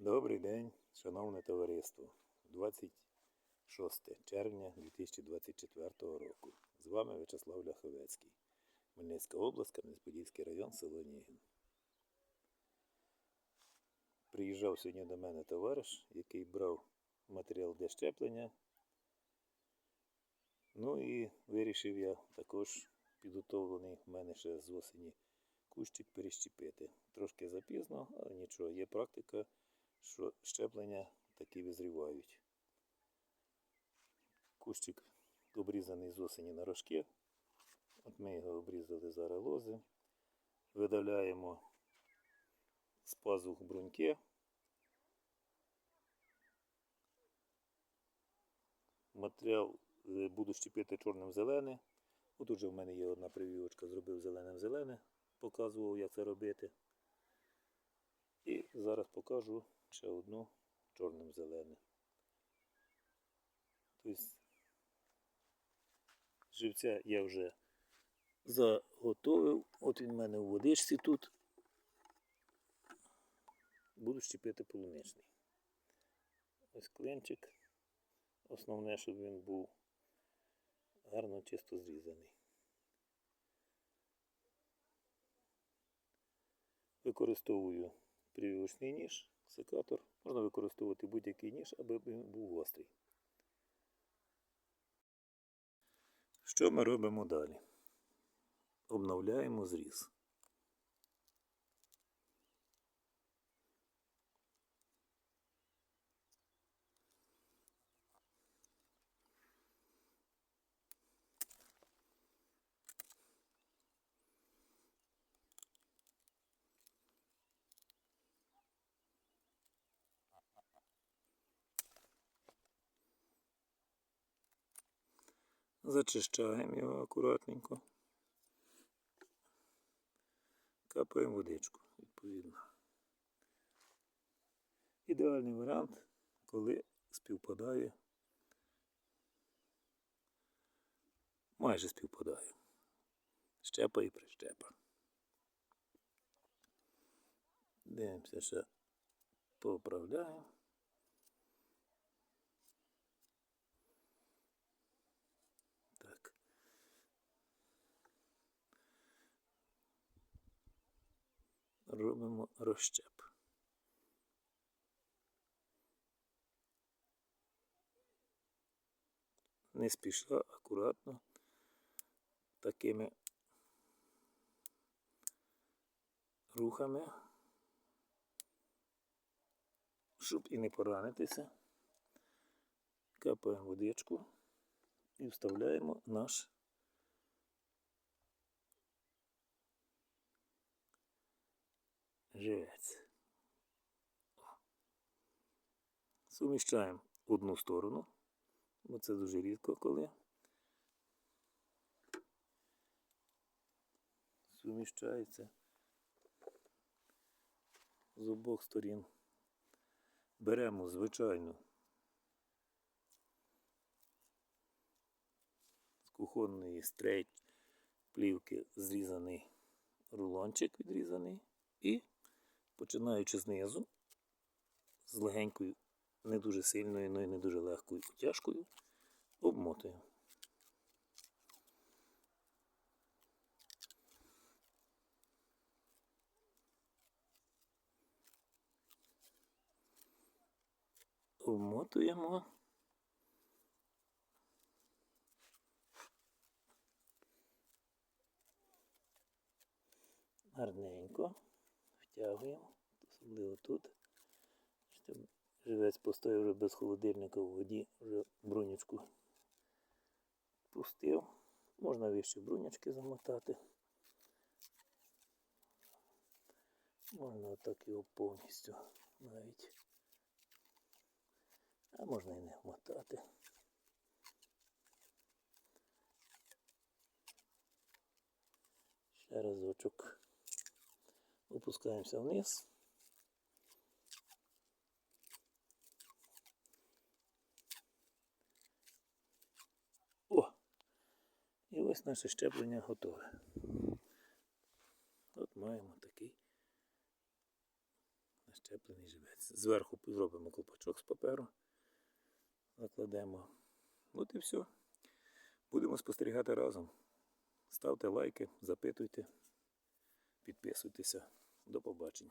Добрий день, шановне товариство. 26 червня 2024 року. З вами В'ячеслав Ляховецький. Хмельницька область, Кам'янець-Подільський район, село Нігін. Приїжджав сьогодні до мене товариш, який брав матеріал для щеплення. Ну і вирішив я також підготовлений в мене ще з осені кущик перещепити. Трошки запізно, але нічого, є практика, що щеплення таки визрівають. Кущик обрізаний з осені на рожки. От ми його обрізали зараз лози. Видаляємо з пазух бруньки. Матеріал е, буду щепити чорним зелене. От уже в мене є одна привівочка, зробив зеленим зелене, показував, як це робити. І зараз покажу ще одну чорним зелене. Тобто живця я вже заготовив. От він в мене у водичці тут. Буду щепити полуничний. Ось клинчик. Основне, щоб він був гарно чисто зрізаний. Використовую прививочний ніж, секатор. Можна використовувати будь-який ніж, аби він був гострий. Що ми робимо далі? Обновляємо зріз. Зачищаємо його акуратненько. Капаємо водичку, відповідно. Ідеальний варіант, коли співпадає. Майже співпадає. Щепа і прищепа. Дивимося, ще поправляємо. Робимо розщеп. Не спіша, акуратно, такими рухами, щоб і не поранитися. Капаємо водичку і вставляємо наш живець. Суміщаємо одну сторону, бо це дуже рідко коли. Суміщається з обох сторін. Беремо звичайну з кухонної стрейт плівки зрізаний рулончик відрізаний і починаючи знизу з легенькою, не дуже сильною, але й не дуже легкою утяжкою, обмотуємо. Обмотуємо. Гарненько втягуємо, особливо тут. Живець постояв вже без холодильника в воді, вже брунячку пустив. Можна вище брунячки замотати. Можна отак його повністю навіть. А можна і не вмотати. Ще разочок. Опускаємося вниз. О! І ось наше щеплення готове. От маємо такий Щеплений живець. Зверху зробимо колпачок з паперу. Закладемо. От і все. Будемо спостерігати разом. Ставте лайки, запитуйте, підписуйтеся. До побачення.